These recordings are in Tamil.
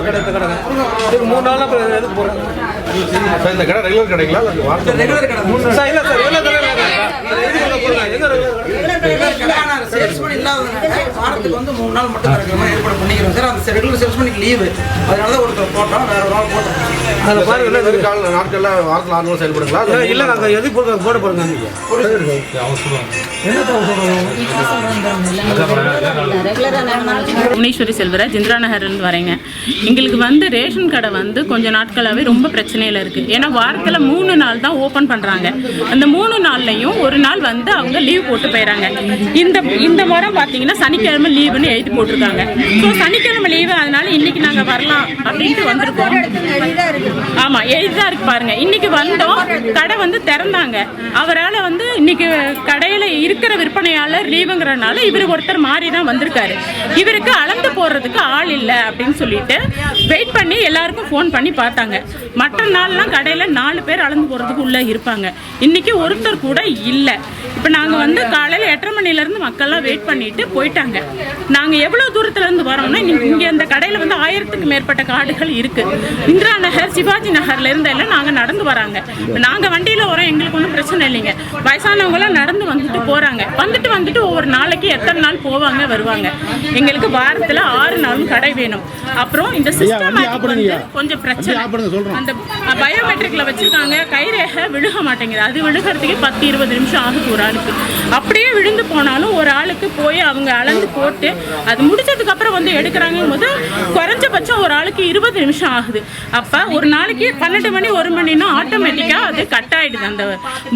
கடை இந்த இது மூணு நாள் அப்புறம் எதுக்கு சார் இந்த கடை ரெகுலர் கடைங்களா ரெகுலர் கடை சார் இல்லை சார் ரெகுலர் கடை சேல்ஸ்மேன் இல்லாததுனால வாரத்துக்கு வந்து மூணு நாள் மட்டும் கிடைக்கிற மாதிரி ஏற்பாடு பண்ணிக்கிறோம் சார் அந்த ரெகுலர் சேல்ஸ்மேனுக்கு லீவு அதனால தான் ஒருத்தர் போட்டோம் வேற ஒரு நாள் போட்டோம் அதில் பாருங்க நாட்களில் வாரத்தில் ஆறு நாள் செயல்படுங்களா இல்லை, இல்லை நாங்கள் எதுக்கு போடுறோம் போட போகிறோங்க புவனேஸ்வரி செல்வராஜ் இந்திரா நகர்லேருந்து வரேங்க. எங்களுக்கு வந்து ரேஷன் கடை வந்து கொஞ்ச நாட்களாகவே ரொம்ப பிரச்சனையில் இருக்குது ஏன்னா வாரத்தில் மூணு நாள் தான் ஓப்பன் பண்ணுறாங்க அந்த மூணு நாள்லையும் ஒரு நாள் வந்து அவங்க லீவ் போட்டு போயிடறாங்க இந்த இந்த வாரம் பார்த்தீங்கன்னா சனிக்கிழமை லீவுன்னு எழுதி போட்டிருக்காங்க. ஸோ சனிக்கிழமை லீவு அதனால இன்னைக்கு நாங்கள் வரலாம் அப்படின்ட்டு வந்திருக்கோம். ஆமாம் எழுதிதான் இருக்கு பாருங்க. இன்னைக்கு வந்தோம் கடை வந்து திறந்தாங்க. அவரால் வந்து இன்னைக்கு கடையில் இருக்கிற விற்பனையாளர் லீவுங்கிறனால இவர் ஒருத்தர் மாறி தான் வந்திருக்காரு. இவருக்கு அளந்து போடுறதுக்கு ஆள் இல்லை அப்படின்னு சொல்லிட்டு வெயிட் பண்ணி எல்லாருக்கும் ஃபோன் பண்ணி பார்த்தாங்க. மற்ற நாள்லாம் கடையில் நாலு பேர் அளந்து போடுறதுக்கு உள்ளே இருப்பாங்க. இன்றைக்கி ஒருத்தர் கூட இல்லை. இப்போ நாங்கள் வந்து காலையில் எட்டரை மணிலேருந்து மக்கள்லாம் வெயிட் பண்ணிட்டு போயிட்டாங்க. நாங்கள் எவ்வளோ தூரத்துலேருந்து வரோம்னா இங்கே அந்த கடையில் வந்து ஆயிரத்துக்கு மேற்பட்ட காடுகள் இருக்குது இந்திரா நகர் சிவாஜி நகர்லேருந்து எல்லாம் நாங்கள் நடந்து வராங்க. நாங்கள் வண்டியில் வரோம் எங்களுக்கு ஒன்றும் பிரச்சனை இல்லைங்க. வயசானவங்களாம் நடந்து வந்துட்டு போகிறாங்க வந்துட்டு வந்துட்டு ஒவ்வொரு நாளைக்கு எத்தனை நாள் போவாங்க வருவாங்க. எங்களுக்கு வாரத்தில் ஆறு நாளும் கடை வேணும். அப்புறம் இந்த வந்து கொஞ்சம் பிரச்சனை. அந்த பயோமெட்ரிக்ல வச்சிருக்காங்க. கைரேகை விழுக மாட்டேங்குது. அது விழுகிறதுக்கு பத்து இருபது நிமிஷம் ஆகுது ஒரு ஆளுக்கு. அப்படியே விழுந்து போனாலும் ஒரு ஆளுக்கு போய் அவங்க அளந்து போட்டு அது முடிச்சதுக்கு அப்புறம் வந்து எடுக்கிறாங்க போது குறைஞ்சபட்சம் ஒரு ஆளுக்கு இருபது நிமிஷம் ஆகுது. அப்ப ஒரு நாளைக்கு பன்னெண்டு மணி ஒரு மணினா ஆட்டோமேட்டிக்கா அது கட் ஆயிடுது. அந்த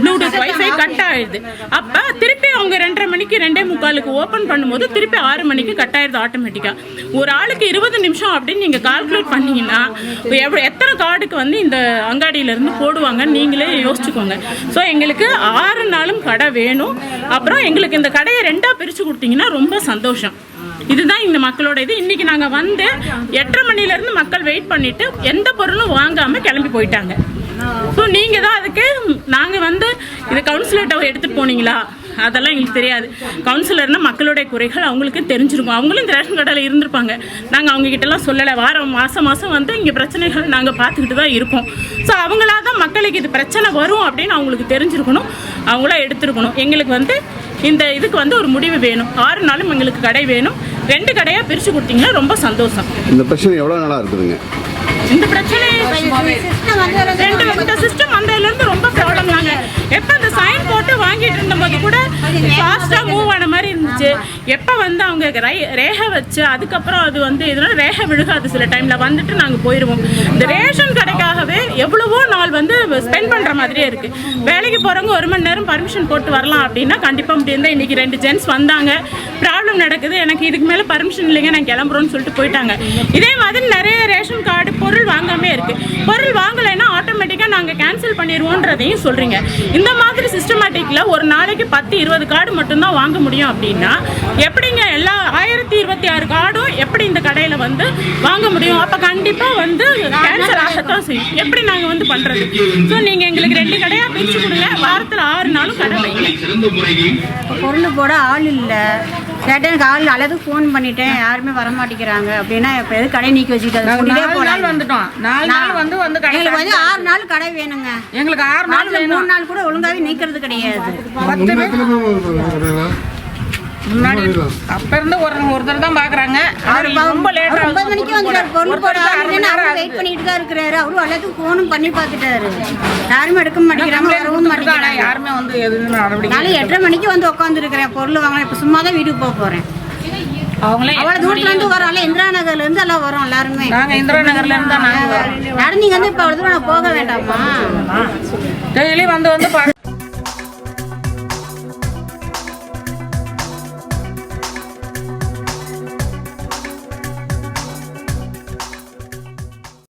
ப்ளூடூத் வைஃபை கட் ஆயிடுது. அப்ப திருப்பி அவங்க ரெண்டரை மணிக்கு ரெண்டே முக்காலுக்கு ஓபன் பண்ணும்போது திருப்பி ஆறு மணிக்கு கட் ஆயிடுது ஆட்டோமேட்டிக்கா ஒரு ஆளுக்கு இருபது நிமிஷம் அப்படின்னு நீங்கள் கால்குலேட் பண்ணீங்கன்னா எவ்வளோ எத்தனை கார்டுக்கு வந்து இந்த அங்காடியிலேருந்து போடுவாங்கன்னு நீங்களே யோசிச்சுக்கோங்க. ஸோ எங்களுக்கு ஆறு நாளும் கடை வேணும். அப்புறம் எங்களுக்கு இந்த கடையை ரெண்டாக பிரித்து கொடுத்தீங்கன்னா ரொம்ப சந்தோஷம். இதுதான் இந்த மக்களோட இது. இன்னைக்கு நாங்கள் வந்து எட்டரை மணிலேருந்து மக்கள் வெயிட் பண்ணிட்டு எந்த பொருளும் வாங்காமல் கிளம்பி போயிட்டாங்க. ஸோ நீங்கள் தான் அதுக்கு நாங்கள் வந்து இது கவுன்சிலர்கிட்ட எடுத்துட்டு போனீங்களா? அதெல்லாம் எங்களுக்கு தெரியாது. கவுன்சிலர்னா மக்களுடைய குறைகள் அவங்களுக்கு தெரிஞ்சிருக்கும். அவங்களும் இந்த ரேஷன் கடையில் இருந்திருப்பாங்க. நாங்கள் அவங்க கிட்டலாம் சொல்லலை. வாரம் மாதம் மாதம் வந்து இங்கே பிரச்சனைகள் நாங்கள் பார்த்துக்கிட்டு தான் இருக்கோம். ஸோ அவங்களா தான் மக்களுக்கு இது பிரச்சனை வரும் அப்படின்னு அவங்களுக்கு தெரிஞ்சிருக்கணும். அவங்களா எடுத்திருக்கணும். எங்களுக்கு வந்து இந்த இதுக்கு வந்து ஒரு முடிவு வேணும். ஆறு நாளும் எங்களுக்கு கடை வேணும். ரெண்டு கடையாக பிரித்து கொடுத்தீங்கன்னா ரொம்ப சந்தோஷம். இந்த பிரச்சனை எவ்வளோ நாளாக இருக்குதுங்க? இந்த பிரச்சனை ரெண்டு இந்த சிஸ்டம் வந்ததுலேருந்து ரொம்ப ப்ராப்ளம் நாங்க எப்போ இந்த சைன் போட்டு வாங்கிட்டு இருந்தபோது கூட ஃபாஸ்ட்டாக மூவ் ஆன மாதிரி இருந்துச்சு எப்போ வந்து அவங்க ரை- ரேகை வச்சு அதுக்கப்புறம் அது வந்து இதனால் ரேகை விழுகாது சில டைமில் வந்துட்டு நாங்கள் போயிடுவோம் இந்த ரேஷன் கடைக்காகவே எவ்வளவோ நாள் வந்து ஸ்பெண்ட் பண்ணுற மாதிரியே இருக்குது வேலைக்கு போகிறவங்க ஒரு மணி நேரம் பர்மிஷன் போட்டு வரலாம் அப்படின்னா கண்டிப்பாக முடியாது இன்றைக்கி ரெண்டு ஜென்ஸ் வந்தாங்க. ப்ராப்ளம் நடக்குது. எனக்கு இதுக்கு மேலே பர்மிஷன் இல்லைங்க. நான் கிளம்புறோன்னு சொல்லிட்டு போயிட்டாங்க. இதே மாதிரி நிறைய ரேஷன் கார்டு பொருள் வாங்காமே இருக்குது பொருள் கேன்சல் பண்ணிடுவோன்றதையும் சொல்றீங்க. இந்த மாதிரி சிஸ்டமேட்டிக்கில் ஒரு நாளைக்கு பத்து இருபது கார்டு மட்டும்தான் வாங்க முடியும் அப்படின்னா எப்படிங்க எல்லா ஆயிரத்தி இருபத்தி ஆறு கார்டும் எப்படி இந்த கடையில் வந்து வாங்க முடியும்? அப்போ கண்டிப்பாக வந்து கேன்சல் ஆகத்தான் செய்யும். எப்படி நாங்கள் வந்து பண்ணுறது ஸோ நீங்கள் எங்களுக்கு ரெண்டு கடையாக பிரித்து கொடுங்க. வாரத்தில் ஆறு நாளும் கடை வைங்க. பொருள் போட ஆள் இல்லை. கேட்டேன் ஆள் அல்லது ஃபோன் பண்ணிட்டேன். யாருமே வர மாட்டேங்கிறாங்க அப்படின்னா இப்போ எது கடை நீக்கி வச்சுக்கிட்டு நாங்க கூட்டிட்டே நாலு நாள் போறாங்க. வந்துட்டோம். நாலு நாள் வந்து வந்து கடை எங்களுக்கு வந்து ஆறு நாள் கடை வேணுங்க. எங்களுக்கு ஆறு நாள் மூணு நாள் கூட ஒழுங்காவே நீக்கிறது கிடையாது. பத்து பேர். முன்னாடி அப்ப இருந்து ஒரு ஒருத்தர் தான் பாக்குறாங்க அவர் அவர் ரொம்ப லேட் அவர் அவர் ஆகுது. வெயிட் பண்ணிட்டு தான் இருக்கிறாரு. அவரும் எல்லாத்துக்கும் ஃபோனும் பண்ணி பார்த்துட்டாரு. யாருமே எடுக்க மாட்டேங்கிறாங்க வரவும் மாட்டேங்கிறாங்க. யாருமே வந்து எதுவும் நடவடிக்கை நாளை எட்டரை மணிக்கு வந்து உட்காந்துருக்கிறேன் பொருள் வாங்கலாம் இப்போ சும்மா தான் வீட்டுக்கு போக போறேன். அவங்களே அவ்வளவு தூரத்துல இருந்து வரோம்ல இந்திரா எல்லாம் வரோம் எல்லாருமே. இந்திரா நகர்ல இருந்து தான் நாங்க வரோம். நடந்தீங்க வந்து இப்ப அவ்வளவு தூரம் போக வேண்டாமா? டெய்லி வந்து வந்து பார்க்க